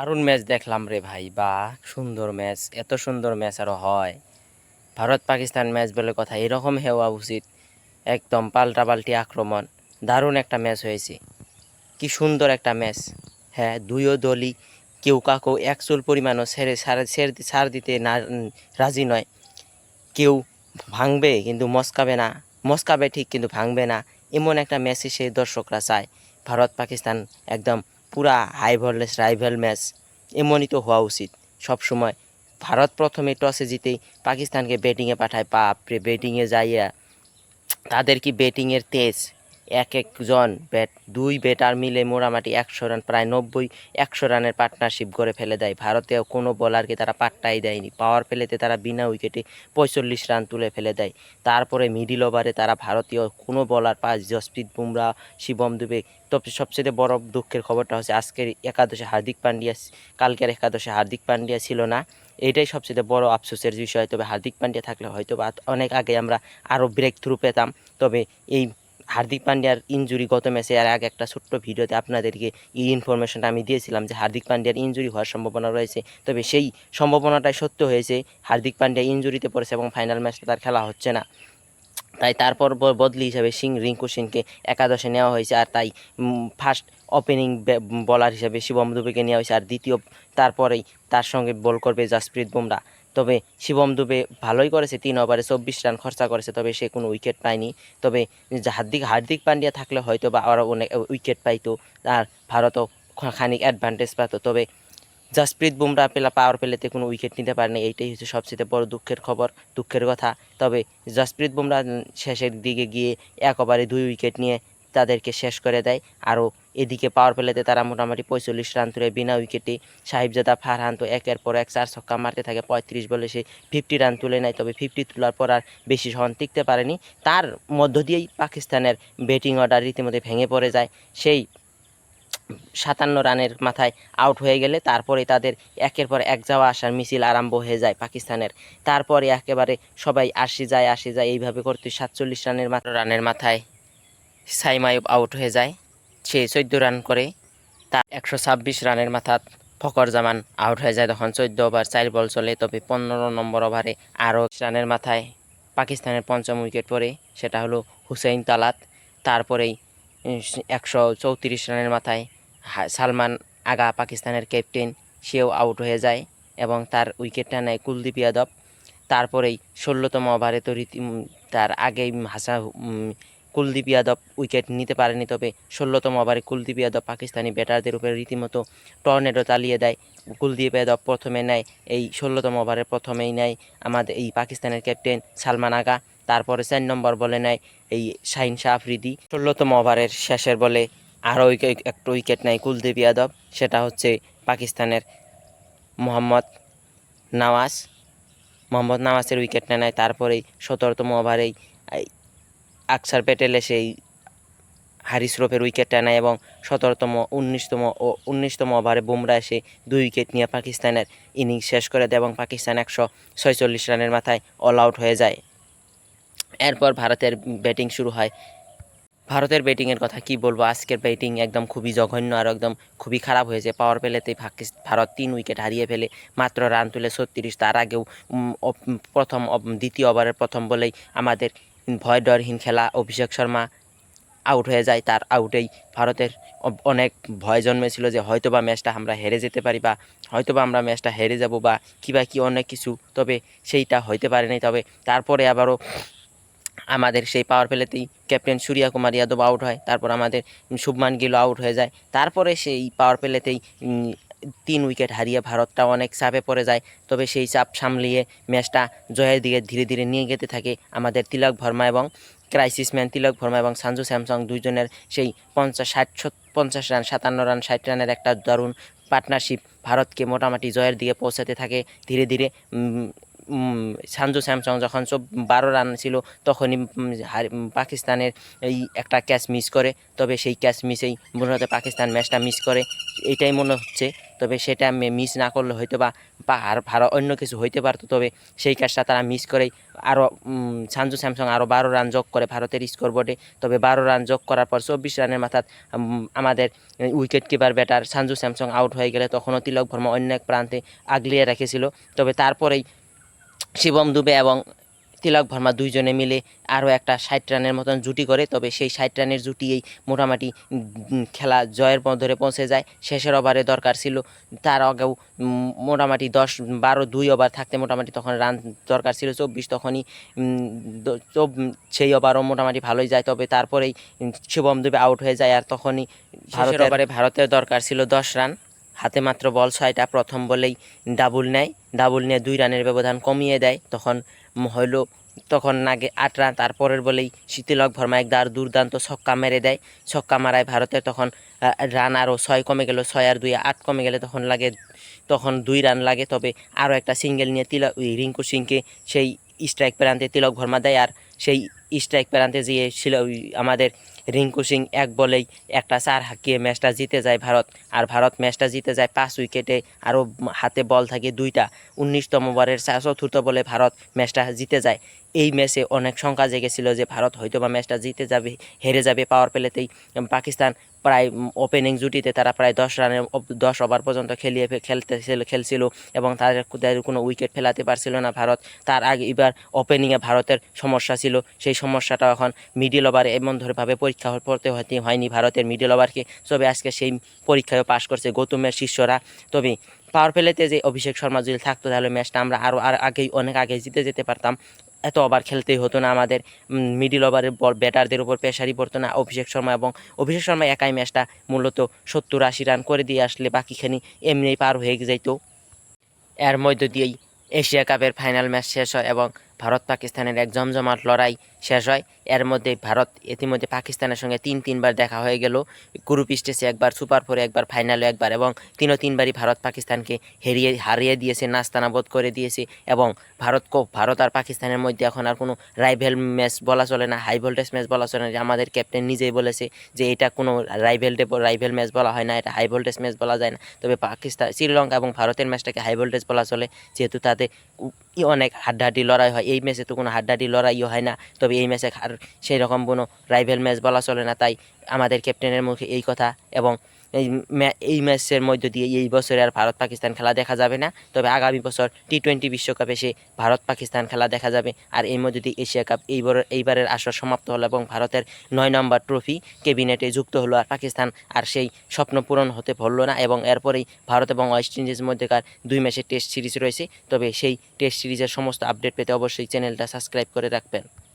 দারুণ ম্যাচ দেখলাম রে ভাই বা সুন্দর ম্যাচ এত সুন্দর ম্যাচ আরও হয়। ভারত পাকিস্তান ম্যাচ বলে কথা, এরকম হওয়া উচিত। একদম পাল্টাপাল্টি আক্রমণ, দারুণ একটা ম্যাচ হয়েছে। কি সুন্দর একটা ম্যাচ হ্যাঁ দুইও দলই কেউ কাকেও এক চুল পরিমাণও ছাড় ছেড়ে ছাড় দিতে না রাজি নয়। কেউ ভাঙবে কিন্তু মস্কাবে না, মস্কাবে ঠিক কিন্তু ভাঙবে না, এমন একটা ম্যাচে সেই দর্শকরা চায়। ভারত পাকিস্তান একদম পুরা হাই ভোল্টেজ রাইভেল ম্যাচ এমনই তো হওয়া উচিত। সব সময় ভারত প্রথমে টসে জিতেই পাকিস্তানকে ব্যাটিংয়ে পাঠায়, বাপরে ব্যাটিংয়ে যাইয়া। তাদের কি ব্যাটিংয়ের তেজ? এক একজন ব্যাট, দুই ব্যাটার মিলে মোটামুটি একশো রান, প্রায় নব্বই, একশো রানের পার্টনারশিপ করে ফেলে দেয়। ভারতেও কোনো বলারকে তারা পাট্টাই দেয়নি। পাওয়ার প্লেতে তারা বিনা উইকেটে পঁয়তাল্লিশ রান তুলে ফেলে দেয়। তারপরে মিডিল ওভারে তারা ভারতীয় কোনো বলার পাঁচ জসপ্রীত বুমরা, শিবম দুবে। তবে সবচেয়ে বড় দুঃখের খবরটা হচ্ছে, আজকের একাদশে হার্দিক পান্ডিয়া কালকের একাদশে হার্দিক পান্ডিয়া ছিল না। এটাই সবচেয়ে বড় আফসোসের বিষয়। তবে হার্দিক পান্ডিয়া থাকলে হয়তো বা অনেক আগে আমরা আরও ব্রেক থ্রু পেতাম। তবে এই হার্দিক পান্ডিয়ার ইনজুরি গত ম্যাচে আর আগে একটা ছোট্ট ভিডিওতে আপনাদেরকে এই ইনফরমেশনটা আমি দিয়েছিলাম যে হার্দিক পান্ডিয়ার ইনজুরি হওয়ার সম্ভাবনা রয়েছে। তবে সেই সম্ভাবনাটাই সত্য হয়েছে, হার্দিক পান্ডিয়া ইনজুরিতে পড়েছে এবং ফাইনাল ম্যাচটা তার খেলা হচ্ছে না। তাই তারপর বদলি হিসাবে সিং, রিঙ্কু সিংকে একাদশে নেওয়া হয়েছে আর তাই ফার্স্ট ওপেনিং বলার হিসেবে শিবম দুবেকে নেওয়া হয়েছে আর দ্বিতীয় তারপরেই তার সঙ্গে বল করবে জাসপ্রীত বুমরা। তবে শিবম দুবে ভালোই করেছে, তিন ওভারে চব্বিশ রান খরচা করেছে, তবে সে কোনো উইকেট পায়নি। তবে হার্দিক হার্দিক পান্ডিয়া থাকলে হয়তো বা আরও অনেক উইকেট পাইতো, আর ভারতও খানিক অ্যাডভান্টেজ পেত। তবে জাসপ্রীত বুমরা পেলা পাওয়ার পেলেতে কোনো উইকেট নিতে পারেনি, এইটাই হচ্ছে সবচেয়ে বড় দুঃখের খবর, দুঃখের কথা। তবে জাসপ্রীত বুমরা শেষের দিকে গিয়ে এক ওভারে দুই উইকেট নিয়ে তাদেরকে শেষ করে দেয়, আরও এদিকে পাওয়ার প্লেতে তারা মোটামুটি পঁয়তাল্লিশ রান তুলে বিনা উইকেটে সাহিবজাদা, ফারহান তো একের পর এক চার ছক্কা মারতে থাকে, পঁয়ত্রিশ বলে সে ফিফটি রান তুলে নেয়, তবে ফিফটি তোলার পর আর বেশি সহন টিকতে পারেনি। তার মধ্য দিয়েই পাকিস্তানের ব্যাটিং অর্ডার রীতিমতো ভেঙে পড়ে যায়। সেই সাতান্ন রানের মাথায় আউট হয়ে গেলে তারপরে তাদের একের পর এক যাওয়া আসার মিছিল আরম্ভ হয়ে যায় পাকিস্তানের। তারপরে একেবারে সবাই আসি যায় আসি যায়, এইভাবে করতে সাতচল্লিশ রানের মাত্র রানের মাথায় সাইমায়ুব আউট হয়ে যায়। সে চোদ্দ রান করে, তার একশো ছাব্বিশ রানের মাথাত ফকর জামান আউট হয়ে যায়। তখন চোদ্দ ওভার চার বল চলে, তবে পনেরো নম্বর ওভারে আরও রানের মাথায় পাকিস্তানের পঞ্চম উইকেট পড়ে, সেটা হলো হুসেইন তালাত। তারপরেই একশো চৌত্রিশ রানের মাথায় সালমান আগা পাকিস্তানের ক্যাপ্টেন, সেও আউট হয়ে যায় এবং তার উইকেটটা নেয় কুলদীপ যাদব। তারপরেই ষোলোতম ওভারে তো তার আগেই হাসা কুলদীপ যাদব উইকেট নিতে পারেনি, তবে ষোলোতম ওভারে কুলদীপ যাদব পাকিস্তানি ব্যাটারদের উপরে রীতিমতো টর্নেডো চালিয়ে দেয়। কুলদীপ যাদব প্রথমে নেয়, এই ষোলোতম ওভারে প্রথমেই নেয় আমাদের এই পাকিস্তানের ক্যাপ্টেন সালমান আগা। তারপরে চার নম্বর বলে নেয় এই শাহিন শাহ আফ্রিদি। ষোলোতম ওভারের শেষের বলে আরও একটা উইকেট নেয় কুলদীপ যাদব, সেটা হচ্ছে পাকিস্তানের মোহাম্মদ নওয়াজ। মোহাম্মদ নওয়াজের উইকেট নেয়, তারপরেই সতেরোতম ওভারেই আকসার প্যাটেল সেই হারিস রফের উইকেটটা নেয় এবং সতেরোতম, উনিশতম ও উনিশতম ওভারে বুমরা এসে দুই উইকেট নিয়ে পাকিস্তানের ইনিংস শেষ করে দেয় এবং পাকিস্তান একশো ছয়চল্লিশ রানের মাথায় অল আউট হয়ে যায়। এরপর ভারতের ব্যাটিং শুরু হয়। ভারতের ব্যাটিংয়ের কথা কি বলব? আজকের ব্যাটিং একদম খুবই জঘন্য আর একদম খুবই খারাপ হয়েছে পাওয়ার প্লেতে ভারত তিন উইকেট হারিয়ে ফেলে, মাত্র রান তুলে ছত্রিশ। তার আগেও প্রথম দ্বিতীয় ওভারের প্রথম বলেই আমাদের ভয় ডরহীন খেলা, অভিষেক শর্মা আউট হয়ে যায়। তার আউটেই ভারতের অনেক ভয় জন্মেছিল যে হয়তোবা ম্যাচটা আমরা হেরে যেতে পারি বা হয়তোবা আমরা ম্যাচটা হেরে যাব বা কী বা কী অনেক কিছু, তবে সেইটা হইতে পারেনি তবে তারপরে আবারও আমাদের সেই পাওয়ার প্লেতেই ক্যাপ্টেন সূর্যা কুমার যাদব আউট হয়। তারপর আমাদের শুভমান গিল আউট হয়ে যায়। তারপরে সেই পাওয়ার প্লেতেই তিন উইকেট হারিয়ে ভারতটা অনেক চাপে পড়ে যায়। তবে সেই চাপ সামলিয়ে ম্যাচটা জয়ের দিকে ধীরে ধীরে নিয়ে যেতে থাকে আমাদের তিলক ভর্মা এবং ক্রাইসিস ম্যান তিলক ভর্মা এবং সঞ্জু স্যামসং দুইজনের সেই পঞ্চাশ ষাট পঞ্চাশ রান, সাতান্ন রান, ষাট রানের একটা দারুণ পার্টনারশিপ ভারতকে মোটামুটি জয়ের দিকে পৌঁছাতে থাকে। ধীরে ধীরে সানজু স্যামসং যখন চব বারো রান ছিল তখনই পাকিস্তানের এই একটা ক্যাচ মিস করে। তবে সেই ক্যাচ মিসেই মনে হতে পাকিস্তান ম্যাচটা মিস করে। এটাই মনে হচ্ছে তবে সেটা মিস না করলে হয়তো বা আর ভালো অন্য কিছু হইতে পারতো। তবে সেই কাজটা তারা মিস করে আরও সানজু স্যামসং আরও বারো রান যোগ করে ভারতের স্কোর বোর্ডে তবে বারো রান যোগ করার পর চব্বিশ রানের মাথাত আমাদের wicket keeper batter Sanju Samson out হয়ে গেলে তখনও তিলক ভর্মা অন্য এক প্রান্তে আগলিয়ে রেখেছিল। তবে তারপরেই শিবম দুবে এবং তিলক ভর্মা দুইজনে মিলে আরও একটা ষাট রানের মতন জুটি করে তবে সেই ষাট রানের জুটিয়েই মোটামুটি খেলা জয়ের ধরে পৌঁছে যায়। শেষের ওভারে দরকার ছিল তার আগেও মোটামুটি দশ বারো দুই ওভার থাকতে মোটামুটি তখন রান দরকার ছিল চব্বিশ তখনই সেই ওভারও মোটামুটি ভালোই যায় তবে তারপরেই শুভম দুবে আউট হয়ে যায় আর তখনই ভারতের ওভারে ভারতের দরকার ছিল দশ রান হাতে মাত্র বল ছয়টা প্রথম বলেই ডাবল নেয় ডাবল নিয়ে দুই রানের ব্যবধান কমিয়ে দেয় তখন হইল তখন নাগে আট রান তারপরের বলেই শীতিলক ভর্মা একদার দুর্দান্ত ছক্কা মেরে দেয়। ছক্কা মারায় ভারতে তখন রান আরও ছয় কমে গেল, ছয় আর দুই, আট কমে গেলে তখন লাগে, তখন দুই রান লাগে। তবে আরও একটা সিঙ্গেল নিয়ে তিলক রিঙ্কু সিংকে সেই স্ট্রাইক প্রান্তে তিলক ভর্মা দেয় আর সেই স্ট্রাইক প্রান্তে যেয়ে ছিল আমাদের রিঙ্কু সিং এক বলেই একটা চার হাঁকিয়ে ম্যাচটা জিতে যায় ভারত। আর ভারত ম্যাচটা জিতে যায় পাঁচ উইকেটে আরও হাতে বল থাকে দুইটা। উনিশতম ওভারের চতুর্থ বলে ভারত ম্যাচটা জিতে যায়। এই ম্যাচে অনেক শঙ্কা জেগেছিল যে ভারত হয়তো বা ম্যাচটা জিতে যাবে, হেরে যাবে পাওয়ার প্লেতেই পাকিস্তান প্রায় ওপেনিং জুটিতে তারা প্রায় দশ রানে দশ ওভার পর্যন্ত খেলিয়ে খেলতেছিল, খেলছিল এবং তাদের কোনো উইকেট ফেলাতে পারছিল না ভারত। তার আগে এবার ওপেনিংয়ে ভারতের সমস্যা ছিল। সেই সমস্যাটা এখন মিডিল ওভারে এমন ধরেভাবে পরীক্ষা পড়তে হতে হয়নি ভারতের মিডিল ওভারকে তবে আজকে সেই পরীক্ষায় পাশ করছে গৌতমের শিষ্যরা। তবে পাওয়ার প্লেতে যে অভিষেক শর্মা যদি থাকতো তাহলে ম্যাচটা আমরা আরও আর আগেই, অনেক আগে জিতে যেতে পারতাম। এত ওভার খেলতেই হতো না আমাদের। মিডিল ওভারের বল ব্যাটারদের উপর প্রেশারই পড়তো না অভিষেক শর্মা এবং অভিষেক শর্মা একাই ম্যাচটা মূলত সত্তর আশি রান করে দিয়ে আসলে বাকিখানি এমনিই পার হয়ে যেত এর মধ্য দিয়েই এশিয়া কাপের ফাইনাল ম্যাচ শেষ হয় এবং ভারত পাকিস্তানের এক জমজমাট লড়াই শেষ হয়। এর মধ্যে ভারত ইতিমধ্যে পাকিস্তানের সঙ্গে তিন, তিনবার দেখা হয়ে গেল। গ্রুপ স্টেজে একবার, সুপার ফোরে একবার, ফাইনালে একবার এবং তিনও, তিনবারই ভারত পাকিস্তানকে হেরিয়ে, হারিয়ে দিয়েছে নাস্তানাবোধ করে দিয়েছে এবং ভারত ভারত আর পাকিস্তানের মধ্যে এখন আর কোনো রাইভেল ম্যাচ বলা চলে না হাই ভোল্টেজ ম্যাচ বলা চলে না। আমাদের ক্যাপ্টেন নিজেই বলেছে যে এটা কোনো রাইভেল রাইভেল ম্যাচ বলা হয় না, এটা হাই ভোল্টেজ ম্যাচ বলা যায় না। তবে পাকিস্তান শ্রীলঙ্কা এবং ভারতের ম্যাচটাকে হাই ভোল্টেজ বলা চলে, যেহেতু তাতে অনেক হাড্ডাহাড্ডি লড়াই হয়। এই ম্যাচে তো কোনো হাড্ডাহাড্ডি লড়াইও হয় না। তবে এই ম্যাচে আর সেই রকম কোনো রাইভেল ম্যাচ বলা চলে না। তাই আমাদের ক্যাপ্টেনের মুখে এই কথা এবং এই এই ম্যাচের মধ্য দিয়ে এই বছরে আর ভারত পাকিস্তান খেলা দেখা যাবে না। তবে আগামী বছর টি টোয়েন্টি বিশ্বকাপে সে ভারত পাকিস্তান খেলা দেখা যাবে। আর এই মধ্য দিয়ে এশিয়া কাপ এইবার এইবারের আসর সমাপ্ত হলো এবং ভারতের নয় নম্বর ট্রফি ক্যাবিনেটে যুক্ত হলো আর পাকিস্তান। আর সেই স্বপ্ন পূরণ হতে পারল না এবং এরপরেই ভারত এবং ওয়েস্ট ইন্ডিজের মধ্যেকার দুই ম্যাচের টেস্ট সিরিজ রয়েছে। তবে সেই টেস্ট সিরিজের সমস্ত আপডেট পেতে অবশ্যই চ্যানেলটা সাবস্ক্রাইব করে রাখবেন।